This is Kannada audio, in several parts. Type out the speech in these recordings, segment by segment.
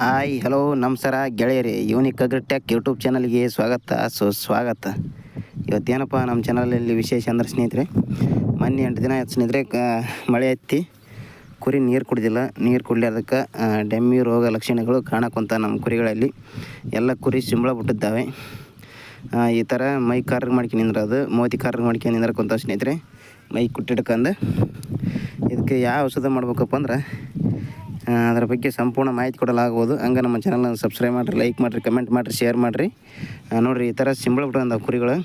ಹಾಯ್ ಹಲೋ ನಮಸ್ಕಾರ ಗೆಳೆಯರಿ. ಯೂನಿಕ್ ಅಗ್ರಿಟೆಕ್ ಯೂಟ್ಯೂಬ್ ಚಾನಲ್ಗೆ ಸ್ವಾಗತ. ಸೊ ಸ್ವಾಗತ. ಇವತ್ತೇನಪ್ಪ ನಮ್ಮ ಚಾನಲಲ್ಲಿ ವಿಶೇಷ ಅಂದ್ರೆ ಸ್ನೇಹಿತರೆ, ಮೊನ್ನೆ ಎಂಟು ದಿನ ಸ್ನೇಹಿತರೆ ಮಳೆ ಎತ್ತಿ ಕುರಿ ನೀರು ಕುಡಿದಿಲ್ಲ. ನೀರು ಕುಡ್ಲಾರ್ದಕ್ಕೆ ಡೆಮ್ಮಿ ರೋಗ ಲಕ್ಷಣಗಳು ಕಾಣಕ್ಕಂತ ನಮ್ಮ ಕುರಿಗಳಲ್ಲಿ. ಎಲ್ಲ ಕುರಿ ಸಿಂಬಳ ಬಿಟ್ಟಿದ್ದಾವೆ ಈ ಥರ ಮೈ ಕಾರ್ಗೆ ಮಾಡ್ಕೊಂಡು ನಿಂದ್ರದು ಮೋತಿ ಕಾರ್ಗೆ ಮಾಡ್ಕೊಂಡು ನಿಂದ್ರಕ್ಕಂತ ಸ್ನೇಹಿತರೆ, ಮೈ ಕುಟ್ಟಿಡ್ಕಂದು. ಇದಕ್ಕೆ ಯಾವ ಔಷಧ ಮಾಡ್ಬೇಕಪ್ಪ ಅಂದ್ರೆ ಅದರ ಬಗ್ಗೆ ಸಂಪೂರ್ಣ ಮಾಹಿತಿ ಕೊಡಲಾಗುವುದು ಹಂಗೆ ನಮ್ಮ ಚಾನಲ್ನ ಸಬ್ಸ್ಕ್ರೈಬ್ ಮಾಡಿರಿ ಲೈಕ್ ಮಾಡಿರಿ ಕಮೆಂಟ್ ಮಾಡಿರಿ ಶೇರ್ ಮಾಡಿರಿ. ನೋಡಿರಿ ಈ ಥರ ಸಿಂಬಳ ಬಿಟ್ಕೊಂಡಾವ ಕುರಿಗಳು.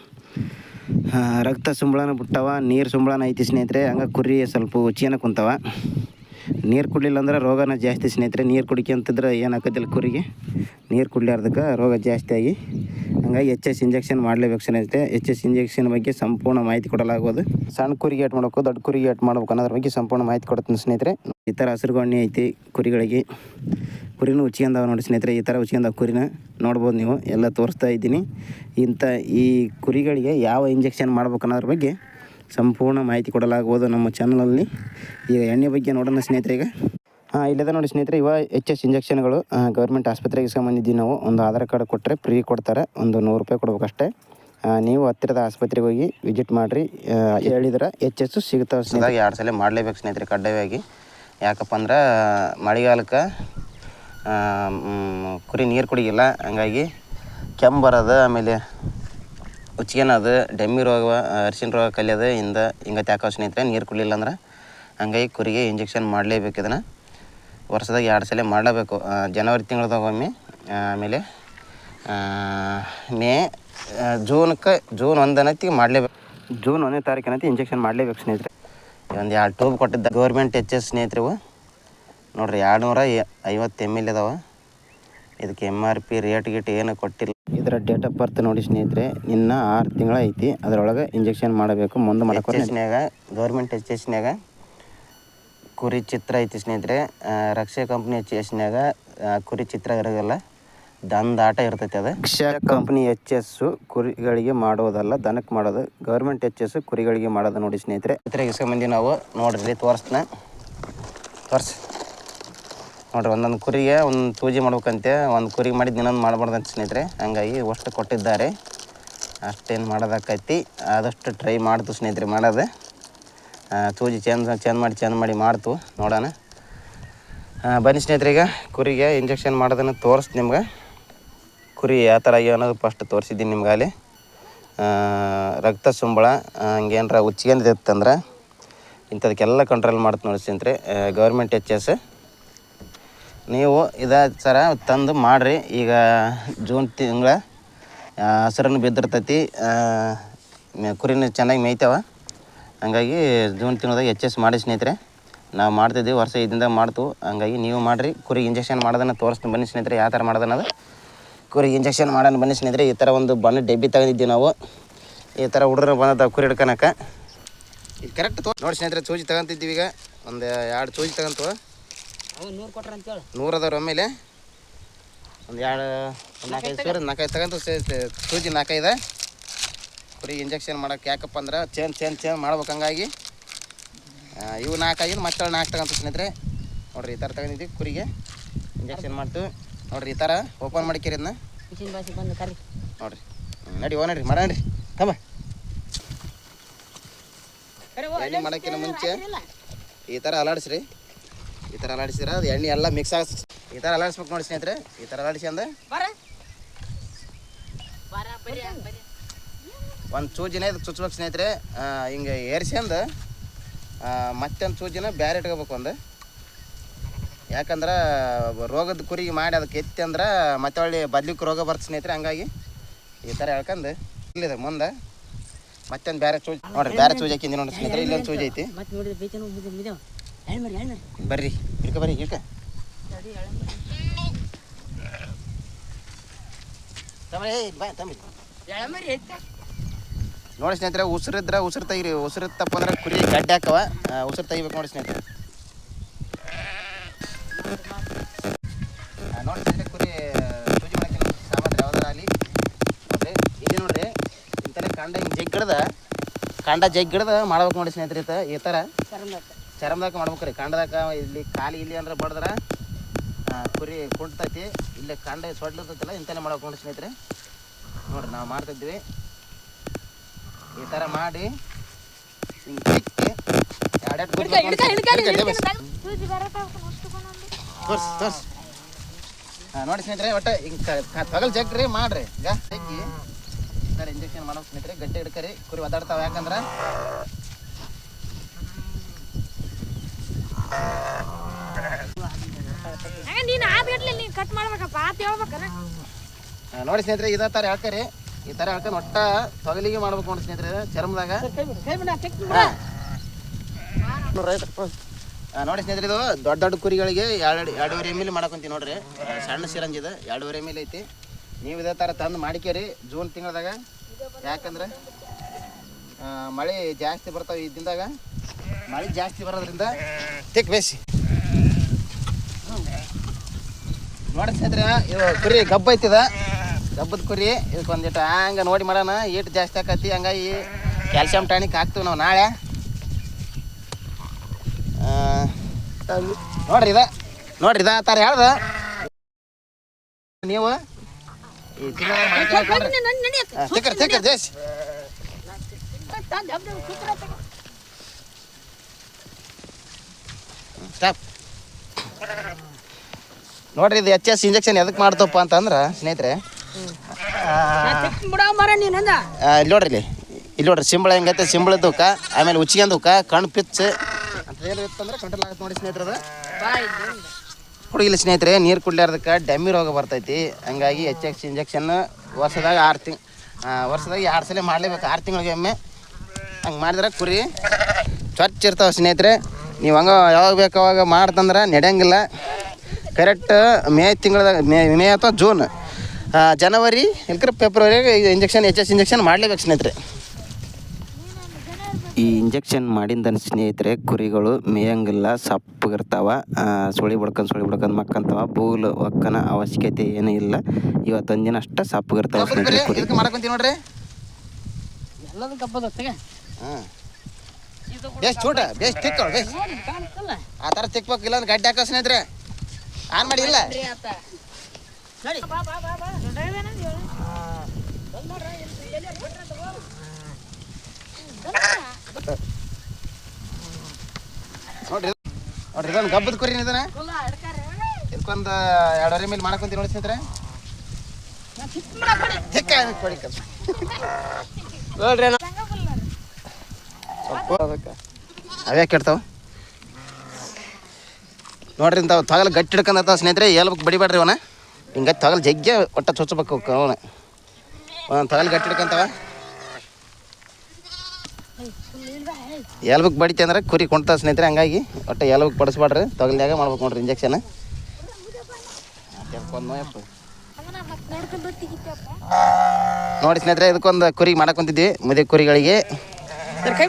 ರಕ್ತ ಸುಂಬಳನ ಬಿಟ್ಟವ, ನೀರು ಸುಂಬಳನ ಐತಿ ಸ್ನೇಹಿತರೆ. ಹಂಗೆ ಕುರಿ ಸ್ವಲ್ಪ ಉಚ್ಚಿನ ಕುಂತವ. ನೀರು ಕುಡ್ಲಿಲ್ಲ ಅಂದ್ರೆ ರೋಗನ ಜಾಸ್ತಿ ಸ್ನೇಹಿತರೆ, ನೀರು ಕುಡಿಕೊಂತಿದ್ರೆ ಏನಾಕತಿಲ್ಲ ಕುರಿಗೆ? ನೀರು ಕುಡ್ಲಾರ್ದಕ್ಕೆ ರೋಗ ಜಾಸ್ತಿ ಆಗಿ. ಹಂಗಾಗಿ ಎಚ್ ಎಸ್ ಇಂಜೆಕ್ಷನ್ ಮಾಡಲೇಬೇಕು ಸ್ನೇಹಿತರೆ. ಎಚ್ ಎಸ್ ಇಂಜೆಕ್ಷನ್ ಬಗ್ಗೆ ಸಂಪೂರ್ಣ ಮಾಹಿತಿ ಕೊಡಲಾಗೋದು ಸಣ್ಣ ಕುರಿಗೆ ಏಟ್ ಮಾಡಬೇಕು, ದೊಡ್ಡ ಕುರಿಗೆ ಏಟ್ ಮಾಡ್ಬೇಕು ಅನ್ನೋದ್ರ ಬಗ್ಗೆ ಸಂಪೂರ್ಣ ಮಾಹಿತಿ ಕೊಡ್ತೀನಿ ಸ್ನೇಹಿತರೆ. ಈ ಥರ ಹಸಿರು ಗೊಣ್ಣೆ ಐತಿ ಕುರಿಗಳಿಗೆ. ಕುರಿನೂ ಉಚ್ಕೊಂಡಾವ ನೋಡಿ ಸ್ನೇಹಿತರೆ, ಈ ಥರ ಉಚ್ಕೊಂಡವ ಕುರಿನ ನೋಡ್ಬೋದು ನೀವು. ಎಲ್ಲ ತೋರಿಸ್ತಾ ಇದ್ದೀನಿ. ಇಂಥ ಈ ಕುರಿಗಳಿಗೆ ಯಾವ ಇಂಜೆಕ್ಷನ್ ಮಾಡ್ಬೇಕು ಅನ್ನೋದ್ರ ಬಗ್ಗೆ ಸಂಪೂರ್ಣ ಮಾಹಿತಿ ಕೊಡಲಾಗುವುದು ನಮ್ಮ ಚಾನಲಲ್ಲಿ ಈಗ ಎಣ್ಣೆ ಬಗ್ಗೆ ನೋಡೋಣ ಸ್ನೇಹಿತರೆ ಈಗ ಹಾಂ, ಇಲ್ಲದ ನೋಡಿ ಸ್ನೇಹಿತರೆ ಇವಾಗ ಎಚ್ ಎಸ್ ಇಂಜೆಕ್ಷನ್ಗಳು ಗೌರ್ಮೆಂಟ್ ಆಸ್ಪತ್ರೆಗೆ ಇಸ್ಕೊಂಬಂದಿದ್ದೀವಿ ನಾವು ಒಂದು ಆಧಾರ್ ಕಾರ್ಡ್ ಕೊಟ್ಟರೆ ಫ್ರೀ ಕೊಡ್ತಾರೆ. ಒಂದು ನೂರು ರೂಪಾಯಿ ಕೊಡ್ಬೇಕಷ್ಟೇ. ನೀವು ಹತ್ತಿರದ ಆಸ್ಪತ್ರೆಗೆ ಹೋಗಿ ವಿಸಿಟ್ ಮಾಡಿರಿ. ಹೇಳಿದ್ರೆ ಎಚ್ ಎಸ್ ಸಿಗ್ತಾವೆ ಸ್ನೇಹಿತರೆ. ಎರಡು ಸಲ ಮಾಡಲೇಬೇಕು ಸ್ನೇಹಿತರೆ, ಕಡ್ಡಾಯವಾಗಿ. ಯಾಕಪ್ಪ ಅಂದ್ರೆ, ಮಳೆಗಾಲಕ್ಕೆ ಕುರಿ ನೀರು ಕುಡಿಗಿಲ್ಲ ಹಂಗಾಗಿ ಕೆಮ್ಮು ಬರೋದು, ಆಮೇಲೆ ಉಚ್ಗೆನದು ಡೆಮ್ಮಿ ರೋಗ ಅರಿಶಿನ ರೋಗ ಕಲಿಯೋದು ಇಂದ ಹಿಂಗೆ ತ್ಯಾಕೋ ಸ್ನೇಹಿತರೆ ನೀರು ಕುಡಿಲಿಲ್ಲ ಅಂದ್ರೆ. ಹಂಗಾಗಿ ಕುರಿಗೆ ಇಂಜೆಕ್ಷನ್ ಮಾಡಲೇಬೇಕು ಇದನ್ನು. ವರ್ಷದಾಗ ಎರಡು ಸಲ ಮಾಡಲೇಬೇಕು. ಜನವರಿ ತಿಂಗಳದಾಗೊಮ್ಮೆ ಆಮೇಲೆ ಮೇ ಜೂನ್ಕ, ಜೂನ್ ಒಂದನತ್ತಿಗೆ ಮಾಡಲೇಬೇಕು. ಜೂನ್ ಒಂದನೇ ತಾರೀಕಿನತ್ತಿ ಇಂಜೆಕ್ಷನ್ ಮಾಡಲೇಬೇಕು ಸ್ನೇಹಿತರೆ. ಒಂದು ಎರಡು ಟೂಬ್ ಕೊಟ್ಟಿದ್ದ ಗೌರ್ಮೆಂಟ್ ಎಚ್ ಎಸ್ ಸ್ನೇಹಿತರು ಇವು. ನೋಡ್ರಿ ಎರಡು ನೂರ ಐವತ್ತು ಎಂ ಎಲ್ ಇದಾವ ಇದಕ್ಕೆ ಎಂ ಆರ್ ಪಿ ರೇಟ್ ಗೀಟ್ ಏನು ಕೊಟ್ಟಿಲ್ಲ. ಇದರ ಡೇಟ್ ಆಫ್ ಬರ್ತ್ ನೋಡಿ ಸ್ನೇಹಿತರೆ ಇನ್ನು ಆರು ತಿಂಗಳ ಐತಿ. ಅದರೊಳಗೆ ಇಂಜೆಕ್ಷನ್ ಮಾಡಬೇಕು ಮುಂದೆ ಮಾಡಕ್ಕೆ ಗೌರ್ಮೆಂಟ್ ಎಚ್ ಎಸ್ನ್ಯಾಗ ಕುರಿ ಚಿತ್ರ ಐತಿ ಸ್ನೇಹಿತರೆ. ರಕ್ಷೆ ಕಂಪ್ನಿ ಎಚ್ ಎಸ್ನ್ಯಾಗ ಕುರಿ ಚಿತ್ರ ಇರೋದಿಲ್ಲ ದಂದಾಟ ಇರ್ತೈತಿ ಅದು. ರಕ್ಷಾ ಕಂಪ್ನಿ ಎಚ್ ಎಸ್ ಕುರಿಗಳಿಗೆ ಮಾಡೋದಲ್ಲ ದನಕ್ಕೆ ಮಾಡೋದು. ಗೌರ್ಮೆಂಟ್ ಎಚ್ ಎಸ್ ಕುರಿಗಳಿಗೆ ಮಾಡೋದು ನೋಡಿ ಸ್ನೇಹಿತರೆ. ಇಸ್ಕೊಂಬಂದಿ ನಾವು. ನೋಡ್ರಿ ತೋರಿಸ್ನ. ತೋರ್ಸಿ. ನೋಡ್ರಿ, ಒಂದೊಂದು ಕುರಿಗೆ ಒಂದು ತೂಜಿ ಮಾಡ್ಬೇಕಂತೆ, ಒಂದು ಕುರಿಗೆ ಮಾಡಿದ ಇನ್ನೊಂದು ಅಂತ ಸ್ನೇಹಿತರೆ. ಹಂಗಾಗಿ ಅಷ್ಟು ಕೊಟ್ಟಿದ್ದಾರೆ. ಅಷ್ಟೇನು ಮಾಡೋದಕ್ಕೈತಿ ಆದಷ್ಟು ಟ್ರೈ ಮಾಡ್ತು ಸ್ನೇಹಿತರೆ, ಮಾಡೋದು. ತೂಜಿ ಚೇಂಜ್ ಚೇಂಜ್ ಮಾಡಿ ಚೇಂಜ್ ಮಾಡಿ ಮಾಡ್ತು. ನೋಡೋಣ. ಬನ್ನಿ ಸ್ನೇಹಿತರೆ, ಈಗ ಕುರಿಗೆ ಇಂಜೆಕ್ಷನ್ ಮಾಡೋದನ್ನು ತೋರಿಸ್ತು ನಿಮ್ಗೆ. ಕುರಿ ಯಾವ ಥರ ಆಗ್ಯಾವ ಅನ್ನೋದು ಫಸ್ಟ್ ತೋರಿಸಿದ್ದೀನಿ ನಿಮ್ಗೆ ಅಲ್ಲಿ. ರಕ್ತ ಸುಂಬಳ ಹಂಗೇನಾರ ಉಚ್ಕೊಂಡಿತ್ತಂದ್ರೆ ಇಂಥದಕ್ಕೆಲ್ಲ ಕಂಟ್ರೋಲ್ ಮಾಡ್ತು ನೋಡಿ ಸ್ನೇಹಿತರೆ. ಗೌರ್ಮೆಂಟ್ ಎಚ್ ಎಸ್ ನೀವು ಇದ ಸರ ತಂದು ಮಾಡಿರಿ. ಈಗ ಜೂನ್ ತಿಂಗಳ ಹಸಿರನ್ನು ಬಿದ್ದಿರ್ತೈತಿ ಕುರಿನ ಚೆನ್ನಾಗಿ ಮೇಯ್ತಾವ. ಹಂಗಾಗಿ ಜೂನ್ ತಿಂಗಳದಾಗ ಎಚ್ ಎಸ್ ಮಾಡಿ ಸ್ನೇಹಿತರೆ. ನಾವು ಮಾಡ್ತಿದ್ದೀವಿ, ವರ್ಷ ಇದರಿಂದ ಮಾಡ್ತು. ಹಂಗಾಗಿ ನೀವು ಮಾಡಿರಿ. ಕುರಿಗೆ ಇಂಜೆಕ್ಷನ್ ಮಾಡೋದನ್ನು ತೋರಿಸ್ತೀನಿ ಬನ್ನಿ ಸ್ನೇಹಿತರೆ, ಯಾವ ಥರ ಮಾಡೋದನ್ನದು ಕುರಿಗೆ ಇಂಜೆಕ್ಷನ್ ಮಾಡೋಣ ಬನ್ನಿ ಸ್ನೇಹಿತರೆ. ಈ ಥರ ಒಂದು ಬಣ್ಣ ಡಬ್ಬಿ ತಗೊಂಡಿದ್ದೀವಿ ನಾವು. ಈ ಥರ ಹುಡುಗರು ಬಂದ ಕುರಿ ಹಿಡ್ಕೊಳಕ್ಕೆ ಇದು ಕರೆಕ್ಟ್ ನೋಡಿ ಸ್ನೇಹಿತರೆ, ಸೂಜಿ ತಗೊಂತಿದ್ದೀವಿ ಈಗ. ಒಂದು ಎರಡು ಸೂಜಿ ತಗೊಂತು ನೂರು ಕೊಟ್ರ ಅಂತೇಳಿ ನೂರು ಅದಾವ್ರಿ ಒಮ್ಮೆಲೆ. ಒಂದು ಎರಡು ನಾಲ್ಕೈದು ಸೇರಿ ನಾಲ್ಕೈದು ತಗೊಂಡು ಸೂಜಿ ನಾಲ್ಕೈದು. ಕುರಿ ಇಂಜೆಕ್ಷನ್ ಮಾಡೋಕೆ ಯಾಕಪ್ಪ ಅಂದ್ರೆ ಚೇನ್ ಚೇನ್ ಚೇನ್ ಮಾಡ್ಬೇಕು ಹಂಗಾಗಿ. ಇವು ನಾಲ್ಕಾಗಿದ್ದು ಮತ್ತೆ ನಾಲ್ಕು ತಗೊಂತ ಸ್ನೇಹಿತರೆ. ನೋಡ್ರಿ ಈ ಥರ ತಗೊಂಡಿದ್ವಿ ಕುರಿಗೆ. ಇಂಜೆಕ್ಷನ್ ಮಾಡ್ತು. ನೋಡ್ರಿ ಈ ಥರ ಓಪನ್ ಮಾಡಿಕೇರಿ ಅದನ್ನ ನೋಡ್ರಿ. ನಡಿ ಓ ನಡ್ರಿ ಮಾಡೋಣ್ರಿ ಕಮ್ಮ ಎಣ್ಣೆ ಮಾಡೋಕ್ಕಿಂತ ಮುಂಚೆ ಈ ಥರ ಅಲಾಡಿಸ್ರಿ ಈ ಥರ ಅಲಾಡಿಸಿದ್ರೆ ಅದು ಎಣ್ಣೆ ಎಲ್ಲ ಮಿಕ್ಸ್ ಆಗ ಈ ಥರ ಅಲಾಡಿಸ್ಬೇಕು ನೋಡಿ ಸ್ನೇಹಿತರೆ. ಈ ಥರ ಅಲಾಡಿಸಿ ಅಂದ ಬರಿ. ಒಂದು ಚೂಜಿನ ಇದಕ್ಕೆ ಚುಚ್ಬೇಕು ಸ್ನೇಹಿತರೆ. ಹಿಂಗ ಏರ್ಸ್ಯಂದು ಮತ್ತೊಂದು ಚೂಜಿನ ಬ್ಯಾರೆ ಇಟ್ಕೋಬೇಕು ಒಂದು ಯಾಕಂದ್ರೆ ರೋಗದ ಕುರಿಗೆ ಮಾಡಿ ಅದಕ್ಕೆ ಎತ್ತಿ ಅಂದ್ರೆ ಮತ್ತೆ ಒಳ್ಳೆ ಬದ್ಲಿಕ್ಕೆ ರೋಗ ಬರ್ತದೆ ಸ್ನೇಹಿತರೆ ಹಂಗಾಗಿ ಈ ಥರ ಹೇಳ್ಕೊಂಡು ಇಲ್ಲಿದೆ ಮುಂದೆ. ಮತ್ತೊಂದು ಬೇರೆ ಚೂಜ್ ನೋಡ್ರಿ ಬೇರೆ ಚೂಜ್ ಹಾಕಿಂದ ನೋಡ್ರಿ ಸ್ನೇಹಿತರೆ ಇಲ್ಲೊಂದು ಚೂಜ್ ಐತಿ. ಬರ್ರಿ ಇಳ್ಕ ಬರ್ರಿ ಇಳ್ಕ. ತಮ್ಮ ಏಯ್ ಬಾ ತಮ್ಮ. ಎಳ್ಮರಿ ನೋಡಿ ಸ್ನೇಹಿತರೆ ಉಸಿರಿದ್ರೆ ಉಸಿರು ತೆಗಿರಿ. ಉಸಿರು ತಪ್ಪ ಅಂದ್ರೆ ಕುರಿ ಗಡ್ಡೆ ಹಾಕವ. ಉಸಿರು ತೆಗಿಬೇಕು ನೋಡಿ ಸ್ನೇಹಿತರೆ. ನೋಡಿ ಸ್ನೇಹಿತರೆ ಕುರಿ ಸೂಜಿ ಮಾಡಕ್ಕೆ ಸಾಮಾನು ಯಾವ್ದಾರ ಆಗಲಿ. ನೋಡ್ರಿ ಇಲ್ಲಿ ನೋಡ್ರಿ ಇಂಥರ ಕಾಂಡ ಹಿಂಗೆ ಜಗ್ಗಿಡ್ದ ಕಾಂಡ ಜಗ್ಗಿಡ್ದ ಮಾಡ್ಬೇಕು ನೋಡಿ ಸ್ನೇಹಿತರೆ ಈ ಥರ ಚರ್ಮದಾಗ ಮಾಡ್ಬೇಕ್ರಿ. ಕಾಂಡದಾಗ ಇಲ್ಲಿ ಕಾಲಿ ಇಲ್ಲಿ ಅಂದ್ರೆ ಬಡ್ದ್ರೆ ಕುರಿ ಕುಂಟತೈತಿ. ಇಲ್ಲೇ ಕಂಡ ಸೊಡ್ಲಿರ್ತೈತಲ್ಲ ಇಂಥಲ್ಲೇ ಮಾಡ್ಕೊಂಡು ಸ್ನೇಹಿತರೆ ನೋಡ್ರಿ ನಾವು ಮಾಡ್ತಿದ್ವಿ ಈ ಥರ ಮಾಡಿ ಹಿಂಗೆ ನೋಡಿ ಸ್ನೇಹಿತರೆ ಒಟ್ಟು ಹಿಂಗೆ ತಗಲ್ ಜಗ್ರಿ ಮಾಡ್ರಿ. ಈಗ ಥರ ಇಂಜೆಕ್ಷನ್ ಮಾಡೋ ಸ್ನೇಹಿತರೆ ಗಟ್ಟಿ ಹಿಡ್ಕರಿ ಕುರಿ ಒದಾಡ್ತಾವ ಯಾಕಂದ್ರೆ ಕಟ್ ಮಾಡ್ಬೇಕಪ್ಪ ನೋಡಿ ಸ್ನೇಹಿತರೆ ಇದೇ ತರ ಹೇಳ್ತಾರೆ ಈ ಥರ ಹೇಳ್ಕೊಂಡು ಒಟ್ಟ ತೊಗಲಿಗೆ ಮಾಡ್ಬೇಕು ನೋಡಿ ಸ್ನೇಹಿತರೆ ಚರ್ಮದಾಗ. ನೋಡಿ ಸ್ನೇಹಿತರೆ, ಇದು ದೊಡ್ಡ ದೊಡ್ಡ ಕುರಿಗಳಿಗೆ ಎರಡು, ಎರಡೂವರೆ ಎಂ ಎಲ್ ಮಾಡಕೊಂತೀವಿ ನೋಡ್ರಿ. ಸಣ್ಣ ಸಿರಂಜ್ ಇದೆ, ಎರಡೂವರೆ ಎಂ ಎಲ್ ಐತಿ. ನೀವು ಇದೇ ಥರ ತಂದು ಮಾಡಿಕೇರಿ ಜೂನ್ ತಿಂಗಳದಾಗ. ಯಾಕಂದ್ರೆ ಮಳೆ ಜಾಸ್ತಿ ಬರ್ತಾವೆ ಈ ದಿನದಾಗ. ಮಳೆ ಜಾಸ್ತಿ ಬರೋದ್ರಿಂದ ತಿಕ್ ಬೇಸಿ ನೋಡಿ ಸ್ನೇಹಿತರೆ ಇದು ಕುರಿ ಗಬ್ಬ ಐತಿದ ಗಬ್ಬದ ಕುರಿ ಇದಕ್ಕೆ ಒಂದಿಟ್ಟು ಹಂಗೆ ನೋಡಿ ಮಾಡೋಣ ಏಟು ಜಾಸ್ತಿ ಆಕತಿ ಹಂಗಾಗಿ ಕ್ಯಾಲ್ಸಿಯಂ ಟಾನಿಕ್ ಹಾಕ್ತೀವಿ ನಾವು ನಾಳೆ ಆ, ನೋಡ್ರಿ ಇದ ನೋಡ್ರಿ ಇದ ತರ ಹೇಳ್ದ ನೀವು ತಿಕ್ಕರ್ ತಿಕ್ಕರ್ ಜೇಸ್ ಸ್ಟಾಪ್ ನೋಡ್ರಿ ಇದು ಎಚ್ ಎಸ್ ಇಂಜೆಕ್ಷನ್ ಎದಕ್ಕೆ ಮಾಡ್ತಪ್ಪ ಅಂತಂದ್ರೆ ಸ್ನೇಹಿತರೆ ಇಲ್ಲಿ ನೋಡ್ರಿ ಇಲ್ಲಿ. ಇಲ್ಲಿ ನೋಡ್ರಿ ಸಿಂಬಳ ಹೆಂಗೈತೆ ಸಿಂಬಳದಕ್ಕ ಆಮೇಲೆ ಉಚ್ಚಿಗೆಂದಕ್ಕ ಕಣ್ಣು ಪಿಚ್ ಅಂತ ಏನು ಇತ್ತಂದ್ರೆ ಕಂಟ್ರೋಲ್ ಆಗುತ್ತೆ ನೋಡಿ ಸ್ನೇಹಿತರೆ ಬಾಯ್ ಹುಡುಗಿಲ್ಲ ಸ್ನೇಹಿತರೆ ನೀರು ಕುಡ್ಲಾರ್ದಕ್ಕೆ ಡೆಮ್ಮಿ ರೋಗ ಬರ್ತೈತಿ. ಹಂಗಾಗಿ ಎಚ್ ಎಕ್ಸ್ ಇಂಜೆಕ್ಷನ್ ವರ್ಷದಾಗ ಆರು ತಿಂಗ್ ವರ್ಷದಾಗ ಎರಡು ಸಲ ಮಾಡಲೇಬೇಕು ಆರು ತಿಂಗಳಿಗೆ ಒಮ್ಮೆ ಹಂಗೆ ಮಾಡಿದ್ರೆ ಕುರಿ ಸ್ವಚ್ಛ ಇರ್ತಾವೆ ಸ್ನೇಹಿತರೆ. ನೀವು ಹಂಗೆ ಯಾವಾಗ ಬೇಕು ಅವಾಗ ಮಾಡ್ತಂದ್ರೆ ನಡೆಯಂಗಿಲ್ಲ. ಕರೆಕ್ಟ್ ಮೇ ತಿಂಗಳದಾಗ ಮೇ ಮೇ ಅಥವಾ ಜೂನ್ ಜನವರಿ ಇಲ್ಕರ ಫೆಬ್ರವರಿಗೆ ಇಂಜೆಕ್ಷನ್ ಎಚ್ ಎಸ್ ಇಂಜೆಕ್ಷನ್ ಮಾಡಲೇಬೇಕು ಸ್ನೇಹಿತರೆ. ಈ ಇಂಜೆಕ್ಷನ್ ಮಾಡಿದ ಸ್ನೇಹಿತರೆ ಕುರಿಗಳು ಮೇಯಂಗಿಲ್ಲ ಸಪ್ಪಗಿರ್ತಾವ ಸುಳಿ ಬಡ್ಕೊಂಡು ಸುಳಿ ಬಡ್ಕೊಂಡು ಮಕ್ಕಂತವ ಬೂಲು ಒಕ್ಕನ ಅವಶ್ಯಕತೆ ಏನೂ ಇಲ್ಲ. ಇವತ್ತೊಂದು ದಿನ ಅಷ್ಟೇ ಸಪ್ಪಗಿರ್ತಾವ ಸ್ನೇಹಿತರೆ ಕುರಿ. ನೋಡ್ರಿ? ಎಲ್ಲದಕ್ಕೆ ಹಬ್ಬದ ಹಾಂ ಬೇಸ್ ಚೂಟ ಬೇಸ್ ತಿಕ್ಕೋ ಬೇಸ್. ಆ ಥರ ತಿಕ್ಬೇಕು ಇಲ್ಲ ಗಡ್ಡೆ ಹಾಕೋ ಸ್ನೇಹಿತರೆ. ಆನ್ ಮಾಡಿ ಇಲ್ಲ? ನೋಡ್ರಿ ನೋಡ್ರಿ ಇದನ್ನ ಗಬ್ಬದ ಕುರಿ ಇದನ್ನ ಇದಕ್ಕೊಂದು ಎರಡೂವರೆ ಮೇಲೆ ಮಾಡಕೊಂತೀವಿ ನೋಡಿ ಸ್ನೇಹಿತರೆ. ತಿಕ್ಕ ಕೊಡಿ. ನೋಡ್ರಿ ಅದಕ್ಕೆ ಅವೇ ಕೆಡ್ತಾವ ನೋಡ್ರಿ ಇಂಥವು ತಗಲ್ ಗಟ್ಟಿ ಹಿಡ್ಕೊಂಡತ್ತಾವ ಸ್ನೇಹಿತರೆ ಹೇಳ್ಬೇಕು ಬಡಿಬೇಡ್ರಿ ಅವನ. ಹಿಂಗೆ ತಗಲ್ ಜಗ್ಗೆ ಒಟ್ಟ ಚುಚ್ಚಬೇಕು ಅವನ. ಒಂದೊಂದು ತಗಲ್ ಗಟ್ಟಿ ಹಿಡ್ಕೊಂತಾವ. ಎಲ್ಬಕ್ ಬಡಿತಿ ಅಂದ್ರೆ ಕುರಿ ಕೊಂಡ್ತಾವ ಸ್ನೇಹಿತರೆ ಹಂಗಾಗಿ ಒಟ್ಟು ಎಲ್ಬಕ್ ಬಡಿಸ್ಬೇಡ್ರಿ. ತೊಗಲ್ದಾಗ ಮಾಡ್ಬೇಕು ನೋಡ್ರಿ ಇಂಜೆಕ್ಷನ್. ನೋಡಿ ಸ್ನೇಹಿತರೆ ಇದಕ್ಕೊಂದು ಕುರಿ ಮಾಡಕ್ ಕುಂತಿದ್ವಿ. ಮದುವೆ ಕುರಿಗಳಿಗೆ. ಸರ್ ಕೈ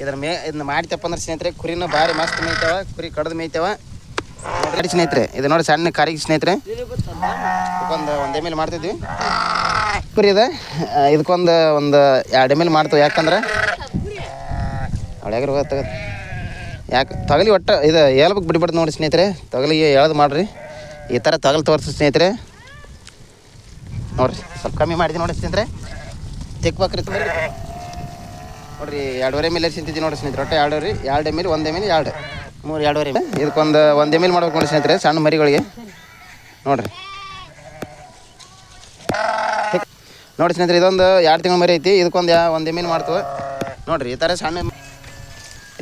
ಇದ್ರ ಮೇ ಇದನ್ನ ಮಾಡ್ತಪ್ಪ ಅಂದ್ರೆ ಸ್ನೇಹಿತರೆ, ಕುರಿನ ಭಾರಿ ಮಸ್ತ್ ಮೇಯ್ತಾವ, ಕುರಿ ಕಡ್ದು ಮೇಯ್ತಾವ. ನೋಡಿ ಸ್ನೇಹಿತರೆ, ಇದು ನೋಡಿ ಸಣ್ಣ ಕಾರಿಗೆ ಸ್ನೇಹಿತರೆ. ಒಂದು ಒಂದು ಎಂ ಎಲ್ ಮಾಡ್ತಿದ್ವಿ. ಕುರಿ ಇದೆ. ಇದಕ್ಕೊಂದು ಒಂದು ಎರಡು ಎಂ ಎಲ್ ಮಾಡ್ತೀವಿ. ಯಾಕಂದ್ರೆ ಅವಳ್ಯಾಗ್ರ ಹೋಗೋದು ತಗದು ಯಾಕೆ ತಗಲಿ ಒಟ್ಟು ಇದು ಹೇಳ್ಬೇಕು ಬಿಡ್ಬಾರ್ದು ನೋಡಿ ಸ್ನೇಹಿತರೆ. ತಗಲಿ ಎಳ್ದು ಮಾಡ್ರಿ. ಈ ಥರ ತಗಲ್ ತೋರಿಸಿ ಸ್ನೇಹಿತರೆ. ನೋಡ್ರಿ, ಸ್ವಲ್ಪ ಕಮ್ಮಿ ಮಾಡಿದ್ವಿ ನೋಡಿ ಸ್ನೇಹಿತರೆ. ತಿಕ್ಬೇಕ್ರಿ ನೋಡ್ರಿ, ಎರಡೂವರೆ ಮೇಲೆ ಸಿಂತಿದ್ವಿ ನೋಡ್ರಿ ಸ್ನೇಹಿತರೆ. ಒಟ್ಟು ಎರಡು ಎಂ ಎಲ್ ಒಂದು ಎಂ ಎಲ್ ಎರಡು. ಮೂರು ಎರಡೂವರೆ ಇದಕ್ಕೊಂದು ಒಂದು ಎಂ ಎಲ್ ಮಾಡ್ಬೇಕು ನೋಡಿ ಸ್ನೇಹಿತರೆ, ಸಣ್ಣ ಮರಿಗಳಿಗೆ. ನೋಡ್ರಿ. ನೋಡಿ ಸ್ನೇಹಿತರೆ, ಇದೊಂದು ಎರಡು ತಿಂಗಳ ಮರಿ ಐತಿ, ಇದಕ್ಕೊಂದು ಒಂದು ಎಂ ಎಲ್ ಮಾಡ್ತೇವೆ. ನೋಡ್ರಿ, ಈ ಥರ ಸಣ್ಣ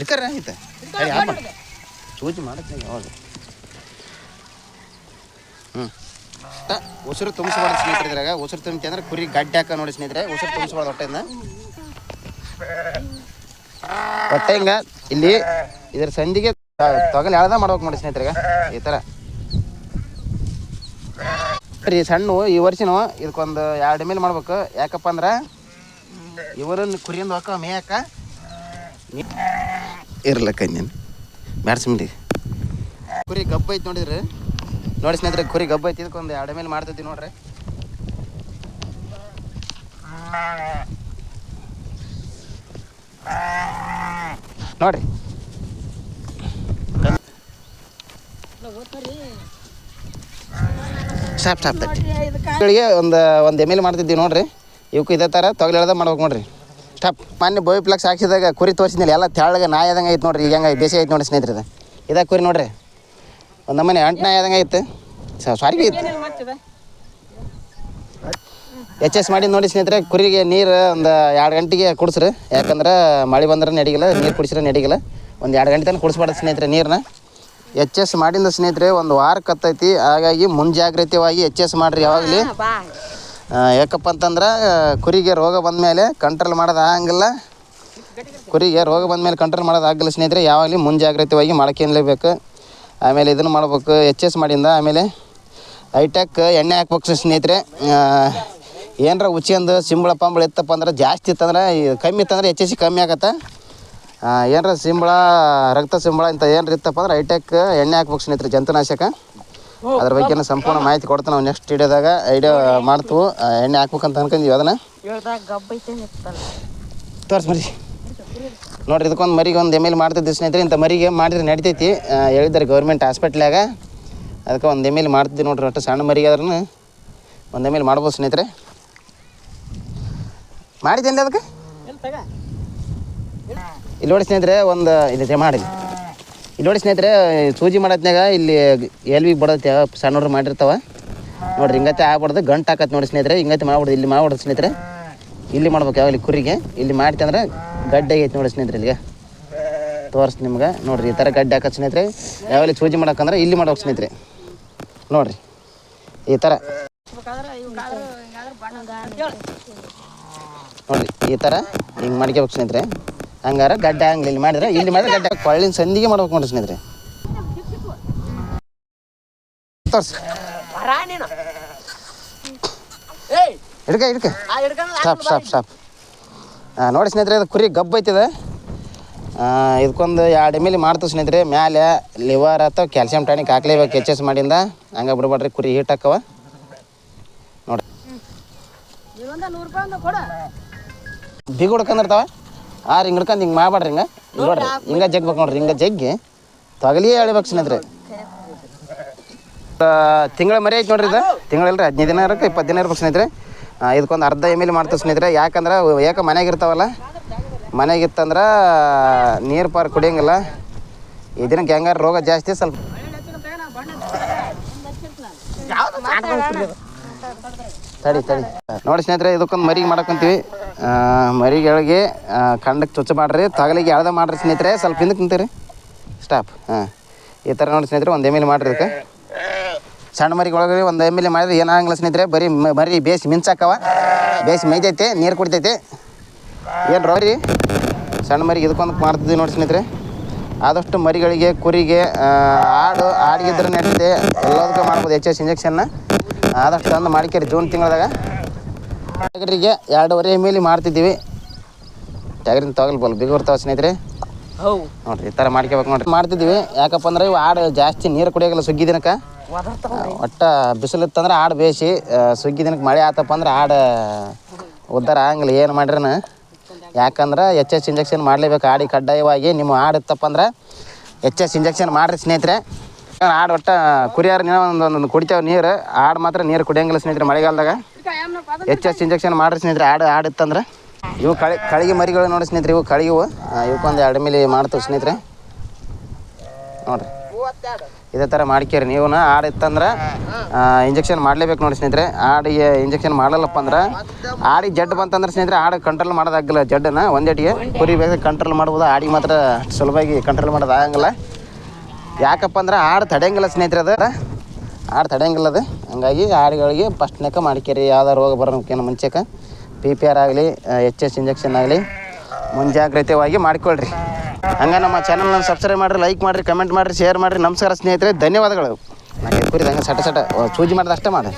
ಇರ್ಕರ ಐತೆ ಆಫ್ ಮಾಡಿ ಹ್ಞೂ ಉಸಿರು ತುಂಬಿಸ್ಬಾರ್ದು ಸ್ನೇಹಿತರೆ ಇದ್ರಾಗ. ಉಸಿರು ತುಂಬಿತಿ ಅಂದ್ರೆ ಕುರಿ ಗಡ್ಡೆ ಹಾಕ ನೋಡಿ ಸ್ನೇಹಿತರೆ. ಉಸಿರು ತುಂಬಿಸ್ಬಾರ್ದು ಹೊಟ್ಟೆಯಿಂದ. ಹೊಟ್ಟೆ ಹಿಂಗ, ಇಲ್ಲಿ ಇದ್ರ ಸಂದಿಗೆ ತೊಗಲ್ ಎಳ್ದ ಮಾಡ್ಬೇಕು ನೋಡಿ ಸ್ನೇಹಿತರಿಗೆ, ಈ ಥರ ರೀ ಸಣ್ಣ, ಈ ವರ್ಷನು ಇದಕ್ಕೊಂದು ಎರಡು ಮೇಲೆ ಮಾಡ್ಬೇಕು. ಯಾಕಪ್ಪ ಅಂದ್ರೆ ಇವರನ್ನ ಕುರಿಯಿಂದ ಹೋಗ ಮೇಯಕ ಇರಲ್ಲ ಕಣ್ಣಿನ ಬ್ಯಾಡ ಸುಮ್ಮನೆ ಕುರಿ ಗಬ್ಬ ಐತಿ ನೋಡಿದ್ರಿ, ನೋಡಿ ಸ್ನೇಹಿತರೆ, ಕುರಿ ಗಬ್ಬ ಐತಿ, ಇದಕ್ಕೊಂದು ಎರಡು ಮೇಲೆ ಮಾಡ್ತಿದ್ವಿ ನೋಡ್ರಿ. ನೋಡ್ರಿ ಸಾಪ್ ಸ್ಟಾಪ್ ತಟ್ಟಿ. ಒಂದು ಒಂದು ಎಂ ಎಲ್ ಮಾಡ್ತಿದ್ದೀವಿ ನೋಡ್ರಿ. ಇವಕ್ಕೂ ಇದೇ ಥರ ತೊಗಲು ಎಳ್ದ ಮಾಡ್ಬೇಕು ನೋಡ್ರಿ. ಸ್ಟಾಪ್. ಮೊನ್ನೆ ಬೋಯ್ ಪ್ಲಕ್ಸ್ ಹಾಕ್ಸಿದಾಗ ಕುರಿ ತೋರಿಸಿದ್ನಲ್ಲ, ಎಲ್ಲ ತೆಳ್ಳಗೆ ನಾಯಿ ಆದಂಗೆ ಐತೆ ನೋಡ್ರಿ. ಈಗ ಹೆಂಗೆ ಬೇಸಿ ಐತೆ ನೋಡಿ ಸ್ನೇಹಿತರೆ ಇದು. ಇದಾಗ ಕುರಿ ನೋಡ್ರಿ. ಒಂದು ನಮ್ಮನೆ ಅಂಟು ನಾಯಿ ಆದಂಗೆ ಐತೆ ಸಾರಿ ಐತೆ ಎಚ್ ಎಸ್ ಮಾಡಿ ನೋಡಿ ಸ್ನೇಹಿತರೆ ಕುರಿಗೆ ನೀರು ಒಂದು ಎರಡು ಗಂಟೆಗೆ ಕುಡಿಸ್ರಿ. ಯಾಕಂದ್ರೆ ಮಳೆ ಬಂದ್ರೆ ನಡಿಗಿಲ್ಲ ನೀರು ಕುಡಿಸ್ರೆ ನಡಿಗಿಲ್ಲ. ಒಂದು ಎರಡು ಗಂಟೆ ತನಕ ಕುಡಿಸ್ಬಾರ್ದು ಸ್ನೇಹಿತರೆ ನೀರನ್ನ ಎಚ್ ಎಸ್ ಮಾಡಿಂದ ಸ್ನೇಹಿತರೆ ಒಂದು ವಾರ ಕತ್ತೈತಿ ಹಾಗಾಗಿ ಮುಂಜಾಗ್ರತೆಯಾಗಿ ಎಚ್ ಎಸ್ ಮಾಡಿರಿ ಯಾವಾಗಲಿ. ಯಾಕಪ್ಪ ಅಂತಂದ್ರೆ ಕುರಿಗೆ ರೋಗ ಬಂದ ಮೇಲೆ ಕಂಟ್ರೋಲ್ ಮಾಡೋದು ಆಗಂಗಿಲ್ಲ. ಕುರಿಗೆ ರೋಗ ಬಂದ ಮೇಲೆ ಕಂಟ್ರೋಲ್ ಮಾಡೋದು ಆಗಲ್ಲ ಸ್ನೇಹಿತರೆ. ಯಾವಾಗಲೂ ಮುಂಜಾಗ್ರತೆಯಾಗಿ ಮಾಡ್ಕೊಂಡ್ಲೇಬೇಕು ಆಮೇಲೆ ಇದನ್ನು ಮಾಡ್ಬೇಕು. ಎಚ್ ಎಸ್ ಮಾಡಿಂದ ಆಮೇಲೆ ಹೈಟೆಕ್ ಎಣ್ಣೆ ಹಾಕ್ಬೇಕು ಸ್ನೇಹಿತರೆ. ಏನರ ಉಚ್ಚಿಂದು ಸಿಂಬಳ ಪಂಬಳ ಇತ್ತಪ್ಪ ಅಂದ್ರೆ ಜಾಸ್ತಿ ಇತ್ತಂದ್ರೆ ಕಮ್ಮಿ ಇತ್ತಂದ್ರೆ ಎಸ್ ಕಮ್ಮಿ ಆಗತ್ತೆ. ಏನರ ಸಿಂಬಳ ರಕ್ತ ಸಿಂಬಳ ಇಂಥ ಏನಾರ ಇತ್ತಪ್ಪ ಅಂದ್ರೆ ಹೈಟೆಕ್ ಎಣ್ಣೆ ಹಾಕ್ಬೇಕು ಸ್ನೇಹಿತರೆ ಜಂತುನಾಶಕ. ಅದ್ರ ಬಗ್ಗೆ ಸಂಪೂರ್ಣ ಮಾಹಿತಿ ಕೊಡ್ತೇನೆ ನಾವು ನೆಕ್ಸ್ಟ್ ವಿಡಿಯೋದಾಗ ಐಡಿಯಾ ಮಾಡ್ತೀವಿ. ಆ, ಎಣ್ಣೆ ಹಾಕ್ಬೇಕಂತ ಅನ್ಕೊಂಡಿವಿ ಅದನ್ನ. ತೋರ್ಸ್ ಮರಿ. ನೋಡ್ರಿ ಇದಕ್ಕೊಂದು ಮರಿಗೆ ಒಂದು ಎಂ ಎಲ್ ಮಾಡ್ತಿದ್ದೆ ಸ್ನೇಹಿತರೆ. ಇಂಥ ಮರಿಗೆ ಮಾಡಿದ್ರೆ ನಡಿತೈತಿ. ಹೇಳಿದ್ದಾರೆ ಗೌರ್ಮೆಂಟ್ ಹಾಸ್ಪಿಟ್ಲಾಗ ಅದಕ್ಕೆ ಒಂದು ಎಂ ಎಲ್ ಮಾಡ್ತಿದ್ದೆ ನೋಡ್ರಿ ಒಟ್ಟು ಸಣ್ಣ ಮರಿಗೆ ಆದ್ರೂ ಒಂದು ಎಂ ಎಲ್ ಮಾಡ್ಬೋದು ಸ್ನೇಹಿತರೆ. ಮಾಡಿದ್ದೇನೆ ಅದಕ್ಕೆ? ಇಲ್ಲಿ ನೋಡಿ ಸ್ನೇಹಿತರೆ ಒಂದು ಇದೆ ಮಾಡಿ. ಇಲ್ಲಿ ನೋಡಿ ಸ್ನೇಹಿತರೆ ಸೂಜಿ ಮಾಡೋತ್ನಾಗ ಇಲ್ಲಿ ಎಲ್ ಬಿ ಬಡತ್ತೆ ಸಣ್ಣವ್ರು ಮಾಡಿರ್ತಾವೆ. ನೋಡ್ರಿ ಹಿಂಗತ್ತೆ ಆಗ್ಬಾರ್ದು ಗಂಟು ಹಾಕತ್ತೆ ನೋಡಿ ಸ್ನೇಹಿತರೆ ಹಿಂಗತ್ತೆ ಮಾಡ್ಬಾರ್ದು ಇಲ್ಲಿ ಮಾಡ್ಬಾರ್ದು ಸ್ನೇಹಿತರೆ. ಇಲ್ಲಿ ಮಾಡ್ಬೇಕು ಯಾವಾಗ ಕುರಿಗೆ ಇಲ್ಲಿ ಮಾಡ್ತಂದ್ರೆ ಗಡ್ಡೆ ಐತೆ ನೋಡಿ ಸ್ನೇಹಿತರೆ ಇಲ್ಲಿಗೆ. ತೋರಿಸ್ ನಿಮ್ಗೆ ನೋಡ್ರಿ ಈ ಥರ ಗಡ್ಡೆ ಹಾಕತ್ತೆ ಸ್ನೇಹಿತರೆ. ಯಾವಾಗ ಸೂಜಿ ಮಾಡಕ್ಕಂದ್ರೆ ಇಲ್ಲಿ ಮಾಡ್ಬೇಕು ಸ್ನೇಹಿತರೆ. ನೋಡ್ರಿ ಈ ಥರ ನೋಡ್ರಿ ಈ ಥರ ಹಿಂಗೆ ಮಾಡ್ಕೋಬೇಕು ಸ್ನೇಹಿತರೆ. ಹಂಗಾರ ಗಡ್ಡ ಹಂಗೆ ಇಲ್ಲಿ ಮಾಡಿದ್ರೆ ಇಲ್ಲಿ ಮಾಡಿದ್ರೆ ಗಡ್ಡ ಕೊಳ್ಳಿನ ಸಂದಿಗೆ ಮಾಡ್ಬೇಕು ನೋಡ್ರಿ ಸ್ನೇಹಿತರೆ. ತೋರ್ಸಿ. ಹಿಡ್ಕ ಹಿಡ್ಕ. Stop stop stop. ಹಾಂ ನೋಡಿ ಸ್ನೇಹಿತರೆ ಇದು ಕುರಿ ಗಬ್ಬು ಐತಿದೆ ಇದಕ್ಕೊಂದು ಎರಡು ಎಂ ಎಲ್ ಮಾಡ್ತೀವಿ ಸ್ನೇಹಿತರೆ. ಮ್ಯಾಲೆ ಲಿವರ್ ಅಥವಾ ಕ್ಯಾಲ್ಸಿಯಂ ಟಾನಿಕ್ ಹಾಕ್ಲೇಬೇಕು ಎಚ್ ಎಸ್ ಮಾಡಿಂದ. ಹಂಗೆ ಬಿಡ್ಬೇಡ್ರಿ ಕುರಿ ಹೀಟ್ ಹಾಕವ. ನೋಡಿ. ಬಿಗ್ ಹುಡ್ಕೊಂಡಿರ್ತಾವ ಆ ಹಿಂಗೆ ಹಿಡ್ಕೊಂಡು ಹಿಂಗೆ ಮಾಡ್ಬೇಡ್ರಿ ಹಿಂಗೆ. ನೋಡ್ರಿ ಹಿಂಗೆ ಜಗ್ಬೇಕು ನೋಡ್ರಿ ಹಿಂಗೆ ಜಗ್ಗಿ. ತೊಗಲಿಯೇ ಎಳಿಬೇಕು ಸ್ನೇಹಿತರೆ. ತಿಂಗಳ ಮರಿ ಐತೆ ನೋಡ್ರಿ ಇದು. ತಿಂಗಳಿಲ್ರಿ ಹದಿನೈದು ದಿನ ಇರಕ್ಕೆ ಇಪ್ಪತ್ತು ದಿನ ಇರ್ಬೇಕು ಸ್ನೇಹಿತರೆ. ಇದಕ್ಕೊಂದು ಅರ್ಧ ಎಂ ಎಲ್ ಮಾಡ್ತೀವಿ ಸ್ನೇಹಿತರೆ. ಯಾಕಂದ್ರೆ ಏಕ ಯಾಕೆ ಮನೆಗೆ ಇರ್ತಾವಲ್ಲ ಮನೆಗಿತ್ತಂದ್ರೆ ನೀರು ಪಾರು ಕುಡಿಯಂಗಿಲ್ಲ. ಈ ದಿನ ಹೆಂಗಾರ ರೋಗ ಜಾಸ್ತಿ ಸ್ವಲ್ಪ. ತಡಿ ತಡಿ. ನೋಡಿ ಸ್ನೇಹಿತರೆ ಇದಕ್ಕೊಂದು ಮರಿಗೆ ಮಾಡಕ್ಕಂತೀವಿ ಮರಿಗಳಿಗೆ ಖಂಡಕ್ಕೆ ಚುಚ್ಚ ಮಾಡ್ರಿ. ತಗಲಿಗೆ ಎಳ್ದ ಮಾಡ್ರಿ ಸ್ನೇಹಿತರೆ? ಸ್ವಲ್ಪ ಹಿಂದಕ್ಕೆ ನಿಂತೀರಿ. ಸ್ಟಾಪ್ ಹಾಂ. ಈ ಥರ ನೋಡಿ ಸ್ನೇಹಿತರೆ, ಒಂದು ಎಂ ಎಲ್ ಮಾಡ್ರಿ ಇದಕ್ಕೆ. ಸಣ್ಣ ಮರಿಗೆ ಒಳಗೆ ಒಂದು ಎಂ ಎಲ್ ಮಾಡಿದ್ರೆ ಏನಾಗಂಗಿಲ್ಲ ಸ್ನೇಹಿತರೆ. ಬರೀ ಮರಿ ಬೇಸಿ ಮಿಂಚಾಕವ. ಬೇಸಿ ಮೈದೈತೆ ನೀರು ಕುಡಿತೈತೆ. ಏನು ರೋರಿ? ಸಣ್ಣ ಮರಿಗೆ ಇದಕ್ಕೊಂದು ಮಾಡ್ತಿದ್ವಿ ನೋಡಿ ಸ್ನೇಹಿತರೆ. ಆದಷ್ಟು ಮರಿಗಳಿಗೆ, ಕುರಿಗೆ ಆಡು ಆಡಿಗಿದ್ರೆ ನಡೀತೆ ಎಲ್ಲದಕ್ಕೂ ಮಾಡ್ಬೋದು ಎಚ್ ಎಸ್ ಇಂಜೆಕ್ಷನ್ನ ಆದಷ್ಟು ತಂದು ಮಾಡಿಕೇರಿ ಜೂನ್ ತಿಂಗಳದಾಗ. ಟಗರಿಗೆ ಎರಡೂವರೆ ಎಂ ಎಲ್ ಮಾಡ್ತಿದ್ದೀವಿ ಟಗರಿನ ತಗಲ್ಬಲ್ ಬಿಗ ಬರ್ತಾವೆ ಸ್ನೇಹಿತರೆ. ಹೌದು ನೋಡ್ರಿ ಈ ಥರ ಮಾಡ್ಕೋಬೇಕು ನೋಡ್ರಿ. ಮಾಡ್ತಿದ್ದೀವಿ ಯಾಕಪ್ಪ ಅಂದ್ರೆ ಇವು ಆಡು ಜಾಸ್ತಿ ನೀರು ಕುಡಿಯೋಲ್ಲ ಸುಗ್ಗಿ ದಿನಕ್ಕೆ. ಒಟ್ಟ ಬಿಸಿಲಿತ್ತಂದ್ರೆ ಆಡು ಬೇಸಿ ಸುಗ್ಗಿ ದಿನಕ್ಕೆ ಮಳೆ ಆತಪ್ಪ ಅಂದ್ರೆ ಆಡು ಉದ್ದಾರ ಆಗಂಗಿಲ್ಲ. ಏನು ಮಾಡ್ರನ? ಯಾಕಂದ್ರೆ ಎಚ್ ಎಸ್ ಇಂಜೆಕ್ಷನ್ ಮಾಡಲೇಬೇಕು. ಆಡಿ ಕಡ್ಡಾಯವಾಗಿ ನಿಮ್ಮ ಆಡು ಇತ್ತಪ್ಪ ಅಂದ್ರೆ ಎಚ್ ಎಸ್ ಇಂಜೆಕ್ಷನ್ ಮಾಡಿರಿ ಸ್ನೇಹಿತರೆ. ಆಡು ಒಟ್ಟ ಕುರಿಯಾರ ನೀರು ಒಂದೊಂದು ಕುಡಿತೇವೆ ನೀರು. ಆಡು ಮಾತ್ರ ನೀರು ಕುಡಿಯಂಗಿಲ್ಲ ಸ್ನೇಹಿತರೆ ಮಳೆಗಾಲದಾಗ. ಎಚ್ ಎಸ್ ಇಂಜೆಕ್ಷನ್ ಮಾಡ್ರಿ ಸ್ನೇಹಿತರೆ, ಆಡು, ಆಡಿತ್ತಂದ್ರೆ. ಇವು ಕಳಿ, ಕಳಿಗೆ ಮರಿಗಳು ನೋಡಿ ಸ್ನೇಹಿತರೆ, ಇವು ಕಳಿಗೆವು ಇವಕ್ಕೊಂದು ಎರಡು ಮೇಲೆ ಮಾಡ್ತೀವಿ ಸ್ನೇಹಿತರೆ. ನೋಡ್ರಿ. ಇದೇ ಥರ ಮಾಡ್ಕೇರಿ ನೀವು ಆಡಿತ್ತಂದ್ರೆ ಇಂಜೆಕ್ಷನ್ ಮಾಡಲೇಬೇಕು ನೋಡಿ ಸ್ನೇಹಿತರೆ. ಆಡಿಗೆ ಇಂಜೆಕ್ಷನ್ ಮಾಡಲ್ಲಪ್ಪ ಅಂದ್ರೆ, ಆಡಿ ಜಡ್ ಬಂತಂದ್ರೆ ಸ್ನೇಹಿತರೆ, ಆಡು ಕಂಟ್ರೋಲ್ ಮಾಡೋದಾಗಲ್ಲ ಜಡ್ಡನ್ನ. ಒಂದೇಟಿಗೆ ಕುರಿ ಬೇಗ ಕಂಟ್ರೋಲ್ ಮಾಡ್ಬೋದು. ಆಡಿಗೆ ಮಾತ್ರ ಸುಲಭವಾಗಿ ಕಂಟ್ರೋಲ್ ಮಾಡೋದಾಗಂಗಿಲ್ಲ ಯಾಕಪ್ಪ ಅಂದ್ರೆ, ಆಡು ತಡೆಯಂಗಿಲ್ಲ ಸ್ನೇಹಿತರೆ ಅದು. ಆಡು ತಡೆಯಂಗಿಲ್ಲ ಅದು. ಹಂಗಾಗಿ ಆಡುಗಳಿಗೆ ಫಸ್ಟ್ನೇಕ ಮಾಡ್ಕೇರಿ. ಯಾವ್ದಾರು ರೋಗ ಬರೋಕ್ಕಿಂತ ಮುಂಚೆಕ ಪಿ ಪಿ ಆರ್ ಆಗಲಿ ಎಚ್ ಎಸ್ ಇಂಜೆಕ್ಷನ್ ಆಗಲಿ ಮುಂಜಾಗ್ರತೆಯಾಗಿ ಮಾಡ್ಕೊಳ್ರಿ. ಹಂಗೆ ನಮ್ಮ ಚಾನಲ್ನ ಸಬ್ಸ್ಕ್ರೈಬ್ ಮಾಡಿರಿ ಲೈಕ್ ಮಾಡಿರಿ ಕಮೆಂಟ್ ಮಾಡಿರಿ ಶೇರ್ ಮಾಡಿರಿ. ನಮಸ್ಕಾರ ಸ್ನೇಹಿತರೆ, ಧನ್ಯವಾದಗಳು. ನಾನು ಹಂಗೆ ಸಟ ಸಟ ಸೂಜಿ ಮಾಡಿದ ಅಷ್ಟೇ ಮಾಡಿ